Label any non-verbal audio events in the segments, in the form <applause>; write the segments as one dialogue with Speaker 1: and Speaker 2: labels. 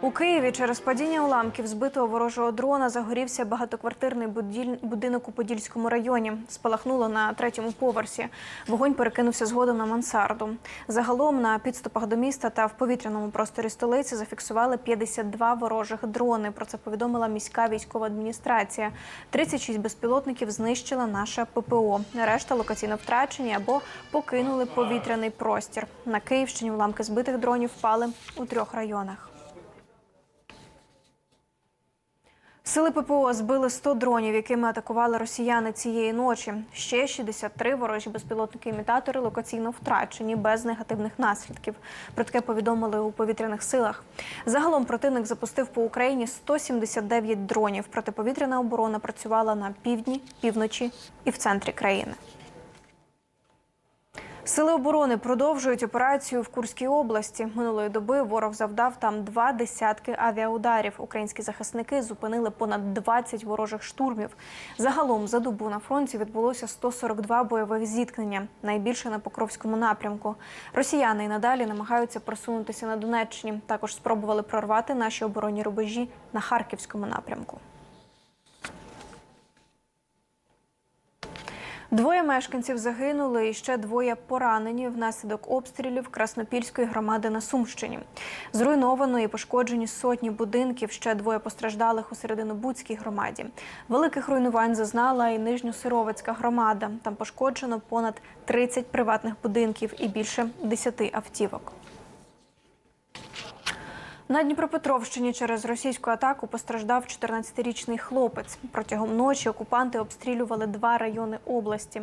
Speaker 1: У Києві через падіння уламків збитого ворожого дрона загорівся багатоквартирний будинок у Подільському районі. Спалахнуло на третьому поверсі. Вогонь перекинувся згодом на мансарду. Загалом на підступах до міста та в повітряному просторі столиці зафіксували 52 ворожих дрони. Про це повідомила міська військова адміністрація. 36 безпілотників знищила наша ППО. Решта локаційно втрачені або покинули повітряний простір. На Київщині уламки збитих дронів впали у трьох районах. Сили ППО збили 100 дронів, якими атакували росіяни цієї ночі. Ще 63 ворожі безпілотники-імітатори локаційно втрачені без негативних наслідків. Про таке повідомили у повітряних силах. Загалом противник запустив по Україні 179 дронів. Протиповітряна оборона працювала на півдні, півночі і в центрі країни. Сили оборони продовжують операцію в Курській області. Минулої доби ворог завдав там два десятки авіаударів. Українські захисники зупинили понад 20 ворожих штурмів. Загалом за добу на фронті відбулося 142 бойових зіткнення, найбільше на Покровському напрямку. Росіяни і надалі намагаються просунутися на Донеччині. Також спробували прорвати наші оборонні рубежі на Харківському напрямку. Двоє мешканців загинули і ще двоє поранені внаслідок обстрілів Краснопільської громади на Сумщині. Зруйновано і пошкоджені сотні будинків. Ще двоє постраждалих у Серединобудській громаді. Великих руйнувань зазнала і Нижньосировецька громада. Там пошкоджено понад 30 приватних будинків і більше 10 автівок. На Дніпропетровщині через російську атаку постраждав 14-річний хлопець. Протягом ночі окупанти обстрілювали два райони області.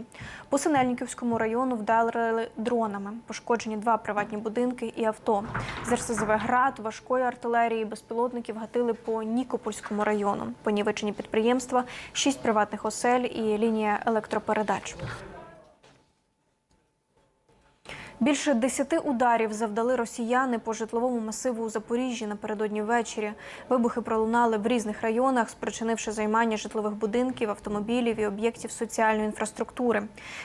Speaker 1: По Синельниківському району вдарили дронами. Пошкоджені два приватні будинки і авто. З РСЗВ «Град», важкої артилерії безпілотників гатили по Нікопольському району. Понівечені підприємства, шість приватних осель і лінія електропередач. Більше десяти ударів завдали росіяни по житловому масиву у Запоріжжі напередодні ввечері. Вибухи пролунали в різних районах, спричинивши займання житлових будинків, автомобілів і об'єктів соціальної інфраструктури.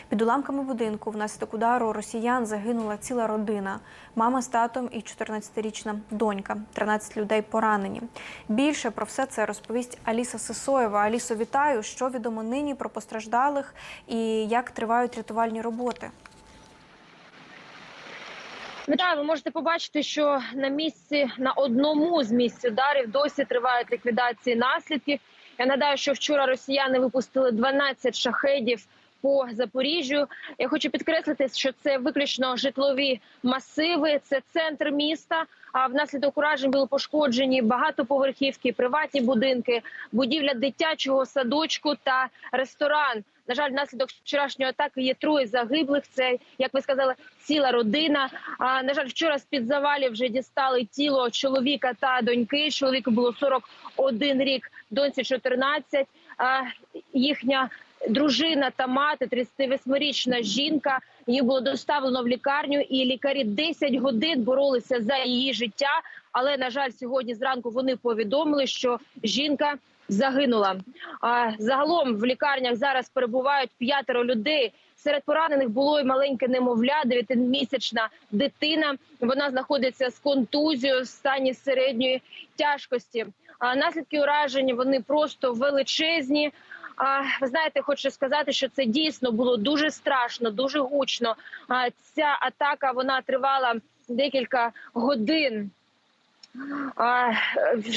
Speaker 1: Під уламками будинку внаслідок удару росіян загинула ціла родина: мама з татом і 14-річна донька. 13 людей поранені. Більше про все це розповість Аліса Сисоєва. Алісо, вітаю. Що відомо нині про постраждалих і як тривають рятувальні роботи?
Speaker 2: Вітаю, ви можете побачити, що на місці на одному з місць ударів досі тривають ліквідації наслідків. Я нагадаю, що вчора росіяни випустили 12 шахедів по Запоріжжю. Я хочу підкреслити, що це виключно житлові масиви, це центр міста. А внаслідок уражень були пошкоджені багатоповерхівки, приватні будинки, будівля дитячого садочку та ресторан. На жаль, внаслідок вчорашньої атаки є троє загиблих. Це як ви сказали, ціла родина. А на жаль, вчора з під завалів вже дістали тіло чоловіка та доньки. Чоловіку було 41 рік, доньці 14. А їхня дружина та мати, 38-річна жінка. Її було доставлено в лікарню, і лікарі 10 годин боролися за її життя. Але на жаль, сьогодні зранку вони повідомили, що жінка загинула. Загалом в лікарнях зараз перебувають п'ятеро людей. Серед поранених було й маленьке немовля, дев'ятимісячна дитина. Вона знаходиться з контузією в стані середньої тяжкості. А наслідки ураження вони просто величезні. Ви знаєте, хочу сказати, що це дійсно було дуже страшно, дуже гучно. Ця атака вона тривала декілька годин.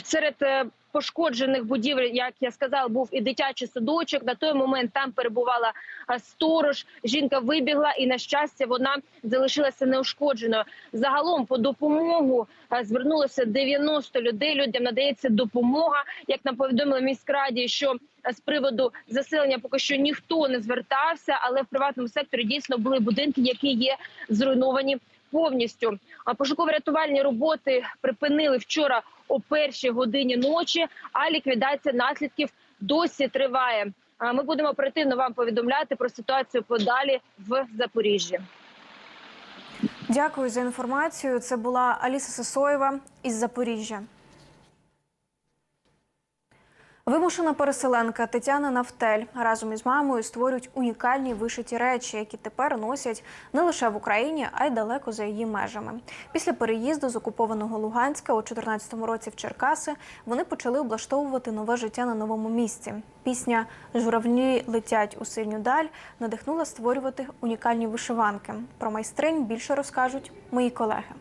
Speaker 2: Серед е, пошкоджених будівель, як я сказала, був і дитячий садочок. На той момент там перебувала сторож. Жінка вибігла, і на щастя, вона залишилася неушкодженою. Загалом по допомогу звернулося 90 людей. Людям надається допомога. Як нам повідомили міськраді, що з приводу заселення поки що ніхто не звертався, але в приватному секторі дійсно були будинки, які є зруйновані повністю. Пошуково-рятувальні роботи припинили вчора о першій годині ночі. А ліквідація наслідків досі триває. Ми будемо оперативно вам повідомляти про ситуацію подалі в Запоріжжі.
Speaker 1: Дякую за інформацію. Це була Аліса Сосоєва із Запоріжжя. Вимушена переселенка Тетяна Нафтель разом із мамою створюють унікальні вишиті речі, які тепер носять не лише в Україні, а й далеко за її межами. Після переїзду з окупованого Луганська у 2014 році в Черкаси вони почали облаштовувати нове життя на новому місці. Пісня Журавлі летять у синю даль надихнула створювати унікальні вишиванки. Про майстринь більше розкажуть мої колеги.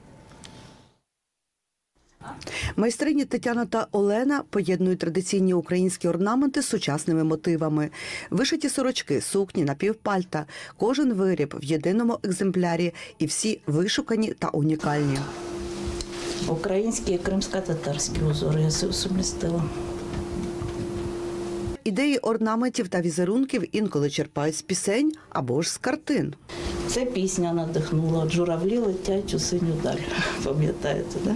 Speaker 3: Майстрині Тетяна та Олена поєднують традиційні українські орнаменти з сучасними мотивами. Вишиті сорочки, сукні, напівпальта. Кожен виріб в єдиному екземплярі і всі вишукані та унікальні.
Speaker 4: Українські і кримсько-татарські узори я сумістила.
Speaker 3: Ідеї орнаментів та візерунків інколи черпають з пісень або ж з картин.
Speaker 4: Це пісня надихнула. Журавлі летять у синю даль. <laughs> Пам'ятаєте, да?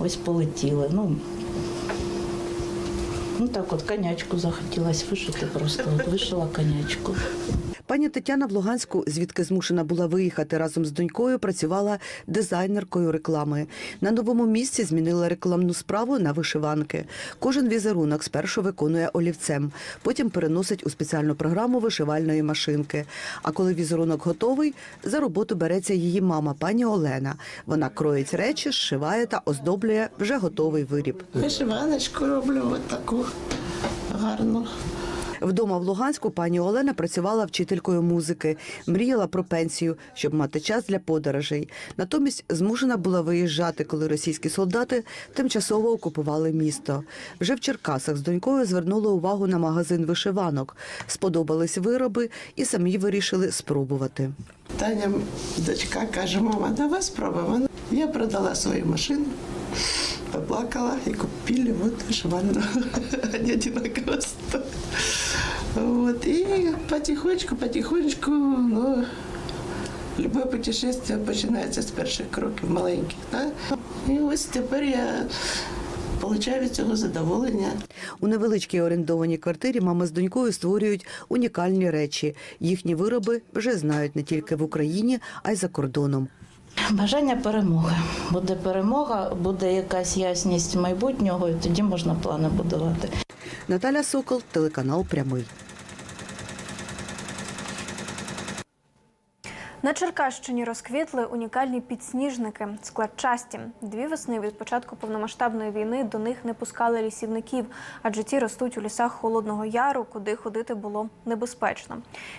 Speaker 4: Ось полетіли. Ну, ну так от конячку захотілося вишити просто. От вишила конячку.
Speaker 3: Пані Тетяна в Луганську, звідки змушена була виїхати разом з донькою, працювала дизайнеркою реклами. На новому місці змінила рекламну справу на вишиванки. Кожен візерунок спершу виконує олівцем, потім переносить у спеціальну програму вишивальної машинки. А коли візерунок готовий, за роботу береться її мама, пані Олена. Вона кроїть речі, зшиває та оздоблює вже готовий виріб.
Speaker 5: Вишиваночку роблю от гарну.
Speaker 3: Вдома в Луганську пані Олена працювала вчителькою музики, мріяла про пенсію, щоб мати час для подорожей. Натомість змушена була виїжджати, коли російські солдати тимчасово окупували місто. Вже в Черкасах з донькою звернули увагу на магазин вишиванок. Сподобались вироби і самі вирішили спробувати.
Speaker 5: Таня, дочка, каже, мама, давай спробуємо. Я продала свою машину, поплакала и купили вот вышивальную. <laughs> Они одинаково стоят. Вот, и потихонечку, потихонечку, ну, любое путешествие починається з перших кроків маленьких. Да? І ось тепер я получаю від цього задоволення.
Speaker 3: У невеличкій орендованій квартирі мама з донькою створюють унікальні речі. Їхні вироби вже знають не тільки в Україні, а й за кордоном.
Speaker 4: Бажання перемоги. Буде перемога, буде якась ясність майбутнього, і тоді можна плани будувати.
Speaker 3: Наталя Сокол, телеканал Прямий.
Speaker 1: На Черкащині розквітли унікальні підсніжники складчасті. Дві весни від початку повномасштабної війни до них не пускали лісівників, адже ті ростуть у лісах Холодного Яру, куди ходити було небезпечно.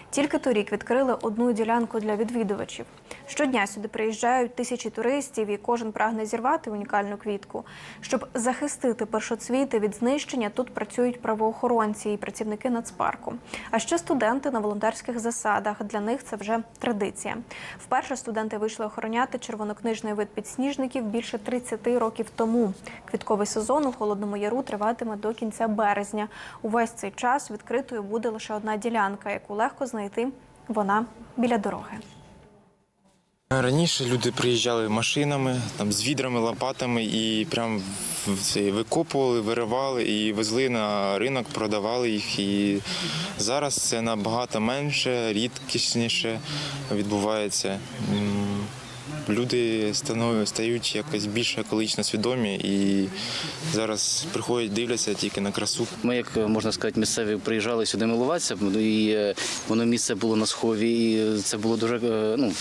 Speaker 1: Тільки торік відкрили одну ділянку для відвідувачів. Щодня сюди приїжджають тисячі туристів, і кожен прагне зірвати унікальну квітку. Щоб захистити першоцвіти від знищення, тут працюють правоохоронці і працівники нацпарку. А ще студенти на волонтерських засадах. Для них це вже традиція. Вперше студенти вийшли охороняти червонокнижний вид підсніжників більше 30 років тому. Квітковий сезон у Холодному Яру триватиме до кінця березня. Увесь цей час відкритою буде лише одна ділянка, яку легко знайти. Вона біля дороги.
Speaker 6: Раніше люди приїжджали машинами, там з відрами, лопатами і прям викопували, виривали і везли на ринок, продавали їх. І зараз це набагато менше, рідкісніше відбувається. Люди стають якось більш екологічно свідомі і зараз приходять, дивляться тільки на красу.
Speaker 7: Ми, як можна сказати, місцеві приїжджали сюди милуватися, ну, і е, воно місце було на схові, і це було дуже е, ну,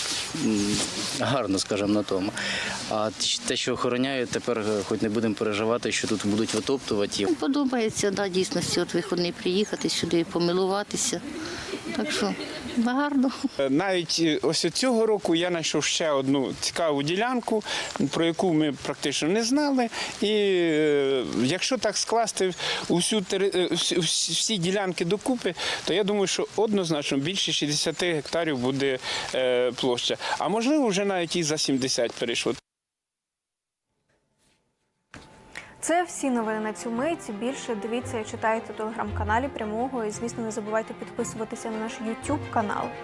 Speaker 7: гарно, скажімо, на тому. А те, що охороняють, тепер е, хоч не будемо переживати, що тут будуть витоптувати.
Speaker 8: Подобається, да, дійсності, от виходний приїхати сюди, помилуватися. Так що гарно.
Speaker 9: Навіть е, ось цього року я знайшов ще одну цікаву ділянку, про яку ми практично не знали. І е, якщо так скласти усю е, всі, ділянки докупи, то я думаю, що однозначно більше 60 гектарів буде е, площа. А можливо, вже навіть і за 70 перейшло.
Speaker 1: Це всі новини на цю мить. Більше дивіться читайте телеграм-каналі прямого. І звісно, не забувайте підписуватися на наш YouTube канал.